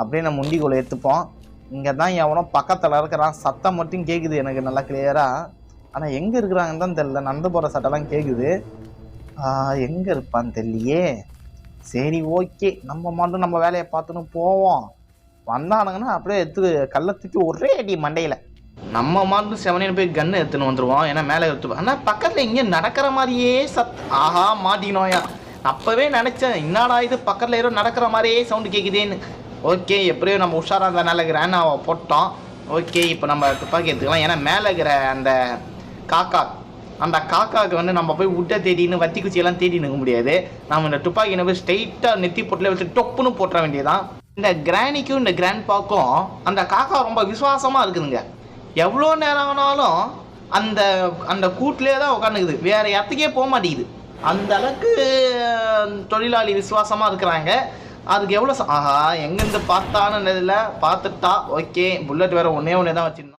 அப்படியே நம்ம முண்டிக்குள்ள எடுத்துப்போம் இங்கே தான் எவனோ பக்கத்தில் இருக்கிறான். சத்தம் மட்டும் கேட்குது எனக்கு நல்லா கிளியராக ஆனால் எங்கே இருக்கிறாங்கன்னு தான் தெரில நடந்து போகிற சட்டம்லாம் கேட்குது எங்கே இருப்பான்னு தெரியலையே. சரி ஓகே. நம்ம மட்டும் நம்ம வேலையை பார்த்துன்னு போவோம். வந்தானுங்கன்னா அப்படியே எடுத்து கல்லை தூக்கி ஒரே அடி மண்டையில். நம்ம மாட்டு செவனேன்னு போய் கன்று எடுத்துன்னு வந்துடுவோம் ஏன்னா மேலே எடுத்து ஆனால் பக்கத்தில் இங்கே நடக்கிற மாதிரியே சத் ஆஹா மாட்டினோயா அப்போவே நினச்சேன் என்னடா இது? பக்கத்தில் ஏதோ நடக்கிற மாதிரியே சவுண்டு கேட்குதேன்னு ஓகே எப்படியோ நம்ம உஷாராக இருந்தால் நல்ல கிரானாவை போட்டோம். ஓகே இப்போ நம்ம துப்பாக்கி எடுத்துக்கலாம். ஏன்னா மேலே இருக்கிற அந்த காக்கா அந்த காக்காவுக்கு வந்து நம்ம போய் உட்டை தேடின்னு வத்தி குச்சியெல்லாம் தேடி நிற்க முடியாது. நம்ம இந்த துப்பாக்கியை போய் ஸ்ட்ரைட்டாக நெத்தி போட்டில் வச்சு டொப்புன்னு போட்டுற வேண்டியதான் இந்த கிராணிக்கும் இந்த கிராண்ட் பாக்கும் அந்த காக்கா ரொம்ப விசுவாசமாக இருக்குதுங்க. எவ்வளோ நேரம் ஆனாலும் அந்த அந்த கூட்டிலே தான் உட்காந்துக்குது வேறு இடத்துக்கே போக மாட்டேங்குது. அந்த அளவுக்கு தொழிலாளி விசுவாசமாக இருக்கிறாங்க. அதுக்கு எவ்வளோ ஆஹா எங்கேருந்து பார்த்தான்னு இதில் பார்த்துட்டா ஓகே புல்லட் வேற ஒன்றே ஒன்றே தான் வச்சிருந்தோம்.